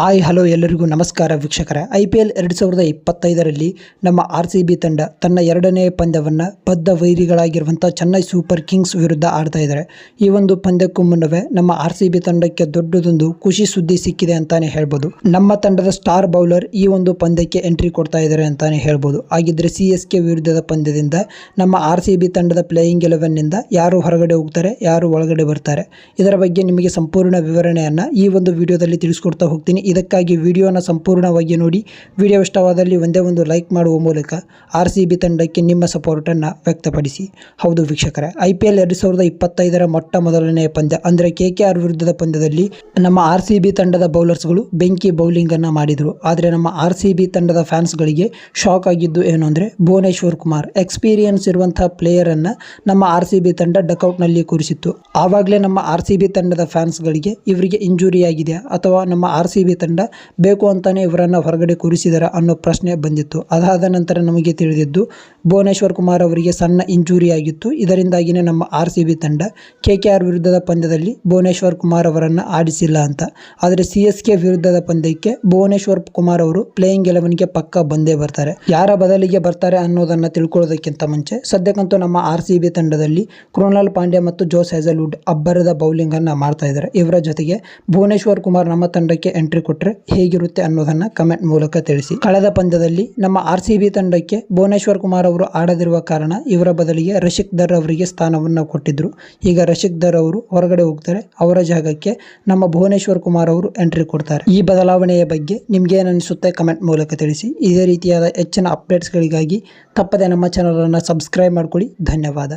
Hi, hello ಎಲ್ಲರಿಗೂ ನಮಸ್ಕಾರ ವೀಕ್ಷಕರ. ಐ ಪಿ ಎಲ್ ಎರಡು ಸಾವಿರದ ಇಪ್ಪತ್ತೈದರಲ್ಲಿ ನಮ್ಮ ಆರ್ ಸಿ ಬಿ ತಂಡ ತನ್ನ ಎರಡನೇ ಪಂದ್ಯವನ್ನು ಬದ್ಧ ವೈರಿಗಳಾಗಿರುವಂಥ ಚೆನ್ನೈ ಸೂಪರ್ ಕಿಂಗ್ಸ್ ವಿರುದ್ಧ ಆಡ್ತಾ ಇದ್ದಾರೆ. ಈ ಒಂದು ಪಂದ್ಯಕ್ಕೂ ಮುನ್ನವೇ ನಮ್ಮ ಆರ್ ಸಿ ಬಿ ತಂಡಕ್ಕೆ ದೊಡ್ಡದೊಂದು ಖುಷಿ ಸುದ್ದಿ ಸಿಕ್ಕಿದೆ ಅಂತಾನೆ ಹೇಳ್ಬೋದು. ನಮ್ಮ ತಂಡದ ಸ್ಟಾರ್ ಬೌಲರ್ ಈ ಒಂದು ಪಂದ್ಯಕ್ಕೆ ಎಂಟ್ರಿ ಕೊಡ್ತಾ ಇದ್ದಾರೆ ಅಂತಾನೆ ಹೇಳ್ಬೋದು. ಹಾಗಿದ್ರೆ ಸಿ ಎಸ್ ಕೆ ವಿರುದ್ಧದ ಪಂದ್ಯದಿಂದ ನಮ್ಮ ಆರ್ ಸಿ ಬಿ ತಂಡದ ಪ್ಲೇಯಿಂಗ್ ಎಲೆವೆನ್ನಿಂದ ಯಾರು ಹೊರಗಡೆ ಹೋಗ್ತಾರೆ, ಯಾರು ಒಳಗಡೆ ಬರ್ತಾರೆ, ಇದರ ಬಗ್ಗೆ ನಿಮಗೆ ಸಂಪೂರ್ಣ ವಿವರಣೆಯನ್ನು ಈ ಒಂದು ವಿಡಿಯೋದಲ್ಲಿ ತಿಳಿಸ್ಕೊಡ್ತಾ ಹೋಗ್ತೀನಿ. ಇದಕ್ಕಾಗಿ ವಿಡಿಯೋನ ಸಂಪೂರ್ಣವಾಗಿ ನೋಡಿ. ವಿಡಿಯೋ ಇಷ್ಟವಾದಲ್ಲಿ ಒಂದೇ ಒಂದು ಲೈಕ್ ಮಾಡುವ ಮೂಲಕ ಆರ್ ಸಿ ಬಿ ತಂಡಕ್ಕೆ ನಿಮ್ಮ ಸಪೋರ್ಟನ್ನು ವ್ಯಕ್ತಪಡಿಸಿ. ಹೌದು ವೀಕ್ಷಕರೇ, ಐ ಪಿ ಎಲ್ ಎರಡು ಸಾವಿರದ ಇಪ್ಪತ್ತೈದರ ಮೊಟ್ಟ ಮೊದಲನೆಯ ಪಂದ್ಯ ಅಂದರೆ ಕೆ ಕೆ ಆರ್ ವಿರುದ್ಧದ ಪಂದ್ಯದಲ್ಲಿ ನಮ್ಮ ಆರ್ ಸಿ ಬಿ ತಂಡದ ಬೌಲರ್ಸ್ಗಳು ಬೆಂಕಿ ಬೌಲಿಂಗನ್ನು ಮಾಡಿದರು. ಆದರೆ ನಮ್ಮ ಆರ್ ಸಿ ಬಿ ತಂಡದ ಫ್ಯಾನ್ಸ್ಗಳಿಗೆ ಶಾಕ್ ಆಗಿದ್ದು ಏನು ಅಂದರೆ ಭುವನೇಶ್ವರ್ ಕುಮಾರ್ ಎಕ್ಸ್ಪೀರಿಯನ್ಸ್ ಇರುವಂತಹ ಪ್ಲೇಯರನ್ನು ನಮ್ಮ ಆರ್ ಸಿ ಬಿ ತಂಡ ಡಕೌಟ್ನಲ್ಲಿ ಕೂರಿಸಿತ್ತು. ಆವಾಗಲೇ ನಮ್ಮ ಆರ್ ಸಿ ಬಿ ತಂಡದ ಫ್ಯಾನ್ಸ್ಗಳಿಗೆ ಇವರಿಗೆ ಇಂಜುರಿ ಆಗಿದೆ ಅಥವಾ ನಮ್ಮ ಆರ್ ಸಿ ಬಿ ತಂಡ ಬೇಕು ಅಂತಾನೆ ಇವರನ್ನು ಹೊರಗಡೆ ಕೂರಿಸಿದರ ಅನ್ನೋ ಪ್ರಶ್ನೆ ಬಂದಿತ್ತು. ಅದಾದ ನಂತರ ನಮಗೆ ತಿಳಿದಿದ್ದು, ಭುವನೇಶ್ವರ್ ಕುಮಾರ್ ಅವರಿಗೆ ಸಣ್ಣ ಇಂಜುರಿ ಆಗಿತ್ತು ಇದರಿಂದಾಗಿಯೇ ನಮ್ಮ ಆರ್ ಸಿ ಬಿ ತಂಡ ಕೆ ಕೆ ಆರ್ ವಿರುದ್ಧದ ಪಂದ್ಯದಲ್ಲಿ ಭುವನೇಶ್ವರ್ ಕುಮಾರ್ ಅವರನ್ನು ಆಡಿಸಿಲ್ಲ ಅಂತ. ಆದರೆ ಸಿ ಎಸ್ ಕೆ ವಿರುದ್ಧದ ಪಂದ್ಯಕ್ಕೆ ಭುವನೇಶ್ವರ್ ಕುಮಾರ್ ಅವರು ಪ್ಲೇಯಿಂಗ್ ಎಲೆವನ್ಗೆ ಪಕ್ಕ ಬಂದೇ ಬರ್ತಾರೆ. ಯಾರ ಬದಲಿಗೆ ಬರ್ತಾರೆ ಅನ್ನೋದನ್ನು ತಿಳ್ಕೊಳ್ಳೋದಕ್ಕಿಂತ ಮುಂಚೆ ಸದ್ಯಕ್ಕಂತೂ ನಮ್ಮ ಆರ್ ಸಿ ಬಿ ತಂಡದಲ್ಲಿ ಕೃಣಾಲ್ ಪಾಂಡ್ಯ ಮತ್ತು ಜೋಸ್ ಹೆಜಲ್ವುಡ್ ಅಬ್ಬರದ ಬೌಲಿಂಗ್ ಅನ್ನ ಮಾಡ್ತಾ ಇದ್ದಾರೆ. ಇವರ ಜೊತೆಗೆ ಭುವನೇಶ್ವರ್ ಕುಮಾರ್ ನಮ್ಮ ತಂಡಕ್ಕೆ ಎಂಟ್ರಿ ಕೊಟ್ಟರೆ ಹೇಗಿರುತ್ತೆ ಅನ್ನೋದನ್ನ ಕಮೆಂಟ್ ಮೂಲಕ ತಿಳಿಸಿ. ಕಳೆದ ಪಂದ್ಯದಲ್ಲಿ ನಮ್ಮ ಆರ್ ಸಿ ಬಿ ತಂಡಕ್ಕೆ ಭುವನೇಶ್ವರ್ ಕುಮಾರ್ ಅವರು ಆಡದಿರುವ ಕಾರಣ ಇವರ ಬದಲಿಗೆ ರಶಿಕ್ ದರ್ ಅವರಿಗೆ ಸ್ಥಾನವನ್ನು ಕೊಟ್ಟಿದ್ರು. ಈಗ ರಶಿಕ್ ದರ್ ಅವರು ಹೊರಗಡೆ ಹೋಗ್ತಾರೆ. ಅವರ ಜಾಗಕ್ಕೆ ನಮ್ಮ ಭುವನೇಶ್ವರ್ ಕುಮಾರ್ ಅವರು ಎಂಟ್ರಿ ಕೊಡ್ತಾರೆ. ಈ ಬದಲಾವಣೆಯ ಬಗ್ಗೆ ನಿಮ್ಗೆ ಅನಿಸುತ್ತೆ ಕಮೆಂಟ್ ಮೂಲಕ ತಿಳಿಸಿ. ಇದೇ ರೀತಿಯಾದ ಹೆಚ್ಚಿನ ಅಪ್ಡೇಟ್ಸ್ಗಳಿಗಾಗಿ ತಪ್ಪದೆ ನಮ್ಮ ಚಾನಲನ್ನು ಸಬ್ಸ್ಕ್ರೈಬ್ ಮಾಡ್ಕೊಳ್ಳಿ. ಧನ್ಯವಾದ.